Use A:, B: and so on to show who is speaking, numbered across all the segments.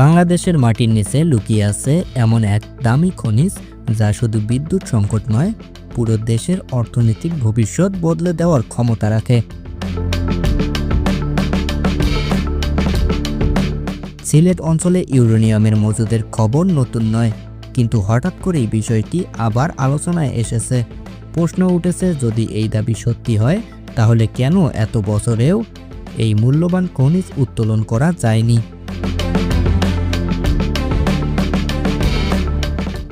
A: বাংলাদেশের মাটির নিচে লুকিয়ে আছে এমন এক দামি খনিজ যা শুধু বিদ্যুৎ সংকট নয়, পুরো দেশের অর্থনৈতিক ভবিষ্যৎ বদলে দেওয়ার ক্ষমতা রাখে। সিলেট অঞ্চলে ইউরেনিয়ামের মজুদের খবর নতুন নয়, কিন্তু হঠাৎ করেই বিষয়টি আবার আলোচনায় এসেছে। প্রশ্ন উঠেছে, যদি এই দাবি সত্যি হয়, তাহলে কেন এত বছরেও এই মূল্যবান খনিজ উত্তোলন করা যায়নি?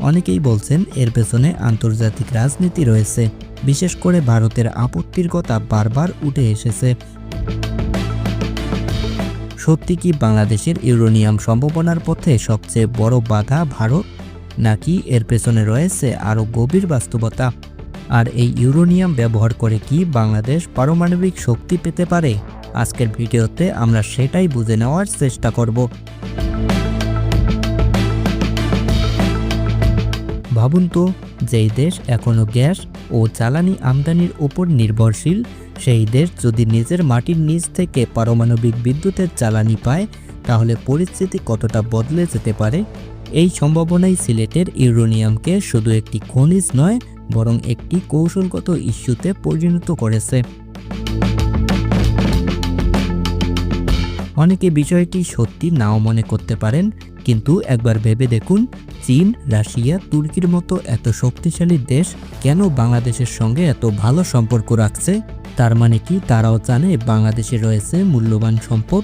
A: অনেকেই বলছেন এর পেছনে আন্তর্জাতিক রাজনীতি রয়েছে। বিশেষ করে ভারতের আপত্তির কথা বারবার উঠে এসেছে। সত্যি কি বাংলাদেশের ইউরোনিয়াম সম্ভাবনার পথে সবচেয়ে বড় বাধা ভারত? নাকি এর পেছনে রয়েছে আরও গভীর বাস্তবতা? আর এই ইউরোনিয়াম ব্যবহার করে কি বাংলাদেশ পারমাণবিক শক্তি পেতে পারে? আজকের ভিডিওতে আমরা সেটাই বুঝে নেওয়ার চেষ্টা করব। ভাবুন তো, যেই দেশ এখনও গ্যাস ও জ্বালানি আমদানির উপর নির্ভরশীল, সেই দেশ যদি নিজের মাটির নিচ থেকে পারমাণবিক বিদ্যুতের জ্বালানি পায়, তাহলে পরিস্থিতি কতটা বদলে যেতে পারে? এই সম্ভাবনাই সিলেটের ইউরোনিয়ামকে শুধু একটি খনিজ নয়, বরং একটি কৌশলগত ইস্যুতে পরিণত করেছে। অনেকে বিষয়টি সত্যি নাও মনে করতে পারেন, কিন্তু একবার ভেবে দেখুন, চীন, রাশিয়া, তুর্কির মতো এত শক্তিশালী দেশ কেন বাংলাদেশের সঙ্গে এত ভালো সম্পর্ক রাখছে? তার মানে কি তারাও জানে বাংলাদেশে রয়েছে মূল্যবান সম্পদ?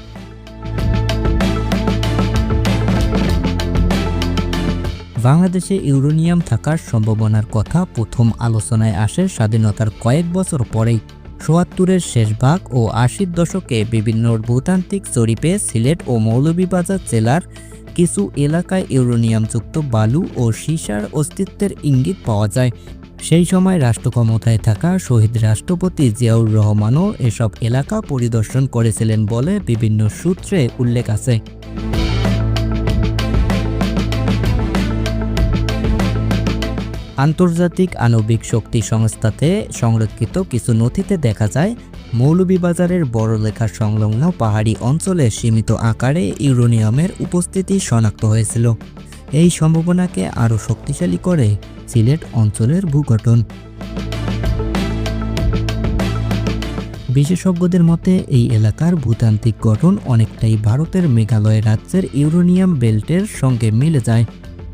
A: বাংলাদেশে ইউরেনিয়াম থাকার সম্ভাবনার কথা প্রথম আলোচনায় আসে স্বাধীনতার কয়েক বছর পরেই। সোয়াত্তরের শেষ ভাগ ও আশির দশকে বিভিন্ন ভূতান্ত্রিক জরিপে সিলেট ও মৌলভীবাজার জেলার কিছু এলাকায় ইউরেনিয়ামযুক্ত বালু ও সীসার অস্তিত্বের ইঙ্গিত পাওয়া যায়। সেই সময় রাষ্ট্র ক্ষমতায় থাকা শহীদ রাষ্ট্রপতি জিয়াউর রহমানও এসব এলাকা পরিদর্শন করেছিলেন বলে বিভিন্ন সূত্রে উল্লেখ আছে। আন্তর্জাতিক আণবিক শক্তি সংস্থাতে সংরক্ষিত কিছু নথিতে দেখা যায়, মৌলভীবাজারের বড়লেখা সংলগ্ন পাহাড়ি অঞ্চলে সীমিত আকারে ইউরোনিয়ামের উপস্থিতি শনাক্ত হয়েছিল। এই সম্ভাবনাকে আরও শক্তিশালী করে সিলেট অঞ্চলের ভূগঠন। বিশেষজ্ঞদের মতে, এই এলাকার ভূতান্ত্রিক গঠন অনেকটাই ভারতের মেঘালয় রাজ্যের ইউরোনিয়াম বেল্টের সঙ্গে মিলে যায়।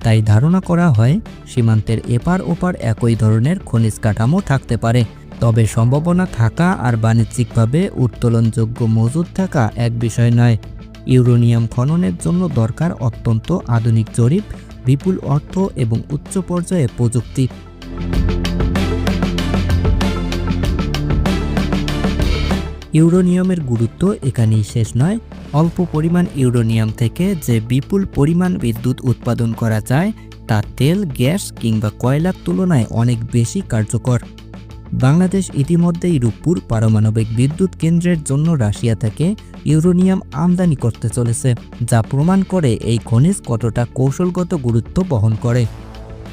A: তাই ধারণা করা হয় সীমান্তের এপার ওপার একই ধরনের খনিজ কাঠামো থাকতে পারে। তবে সম্ভাবনা থাকা আর বাণিজ্যিকভাবে উত্তোলনযোগ্য মজুদ থাকা এক বিষয় নয়। ইউরোনিয়াম খননের জন্য দরকার অত্যন্ত আধুনিক জরিপ, বিপুল অর্থ এবং উচ্চ পর্যায়ে প্রযুক্তি। ইউরোনিয়ামের গুরুত্ব এখানেই শেষ নয়। অল্প পরিমাণ ইউরোনিয়াম থেকে যে বিপুল পরিমাণ বিদ্যুৎ উৎপাদন করা যায়, তা তেল, গ্যাস কিংবা কয়লার তুলনায় অনেক বেশি কার্যকর। বাংলাদেশ ইতিমধ্যেই রূপপুর পারমাণবিক বিদ্যুৎ কেন্দ্রের জন্য রাশিয়া থেকে ইউরোনিয়াম আমদানি করতে চলেছে, যা প্রমাণ করে এই খনিজ কতটা কৌশলগত গুরুত্ব বহন করে।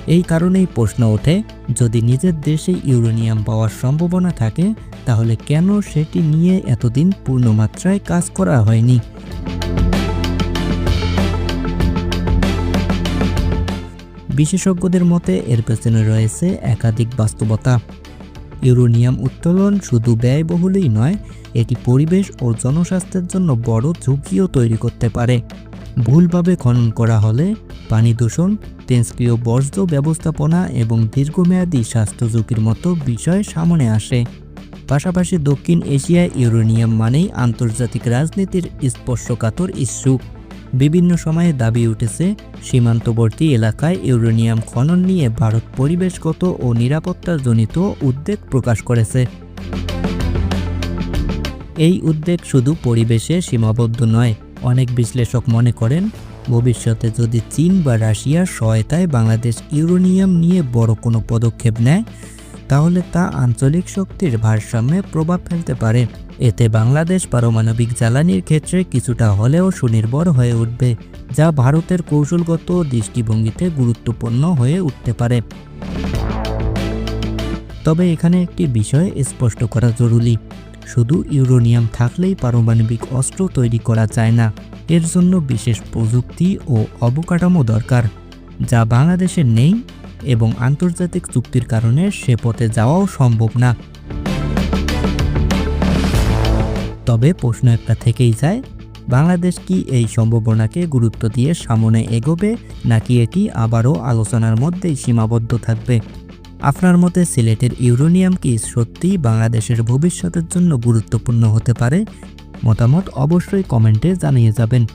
A: এই কারণেই প্রশ্ন ওঠে, যদি নিজের দেশে ইউরেনিয়াম পাওয়ার সম্ভাবনা থাকে, তাহলে কেন সেটি নিয়ে এতদিন পূর্ণমাত্রায় কাজ করা হয়নি? বিশেষজ্ঞদের মতে, এর পেছনে রয়েছে একাধিক বাস্তবতা। ইউরেনিয়াম উত্তোলন শুধু ব্যয়বহুলই নয়, এটি পরিবেশ ও জনস্বাস্থ্যের জন্য বড় ঝুঁকিও তৈরি করতে পারে। ভুলভাবে খনন করা হলে পানি দূষণ তেজক্রিয় বর্জ্য ব্যবস্থাপনা এবং দীর্ঘমেয়াদী স্বাস্থ্য ঝুঁকির মতো বিষয় সামনে আসে। পাশাপাশি দক্ষিণ এশিয়ায় ইউরেনিয়াম মানেই আন্তর্জাতিক রাজনীতির স্পর্শকাতর ইস্যু। বিভিন্ন সময়ে দাবি উঠেছে, সীমান্তবর্তী এলাকায় ইউরেনিয়াম খনন নিয়ে ভারত পরিবেশগত ও নিরাপত্তাজনিত উদ্বেগ প্রকাশ করেছে। এই উদ্বেগ শুধু পরিবেশে সীমাবদ্ধ নয় অনেক বিশ্লেষক মনে করেন, ভবিষ্যতে যদি চীন বা রাশিয়ার সহায়তায় বাংলাদেশ ইউরেনিয়াম নিয়ে বড় কোনো পদক্ষেপ নেয়, তাহলে তা আঞ্চলিক শক্তির ভারসাম্যে প্রভাব ফেলতে পারে। এতে বাংলাদেশ পারমাণবিক জ্বালানির ক্ষেত্রে কিছুটা হলেও সুনির্ভর হয়ে উঠবে, যা ভারতের কৌশলগত দৃষ্টিভঙ্গিতে গুরুত্বপূর্ণ হয়ে উঠতে পারে। তবে এখানে একটি বিষয় স্পষ্ট করা জরুরি। শুধু ইউরোনিয়াম থাকলেই পারমাণবিক অস্ত্র তৈরি করা যায় না। এর জন্য বিশেষ প্রযুক্তি ও অবকাঠামো দরকার, যা বাংলাদেশের নেই এবং আন্তর্জাতিক চুক্তির কারণে সে পথে যাওয়াও সম্ভব না। তবে প্রশ্ন একটা থেকেই যায়, বাংলাদেশ কি এই সম্ভাবনাকে গুরুত্ব দিয়ে সামনে এগোবে, নাকি এটি আবারও আলোচনার মধ্যেই সীমাবদ্ধ থাকবে? আপনার মতে সিলেটের ইউরোনিয়াম কি সত্যিই বাংলাদেশের ভবিষ্যতের জন্য গুরুত্বপূর্ণ হতে পারে? মতামত অবশ্যই কমেন্টে জানিয়ে যাবেন।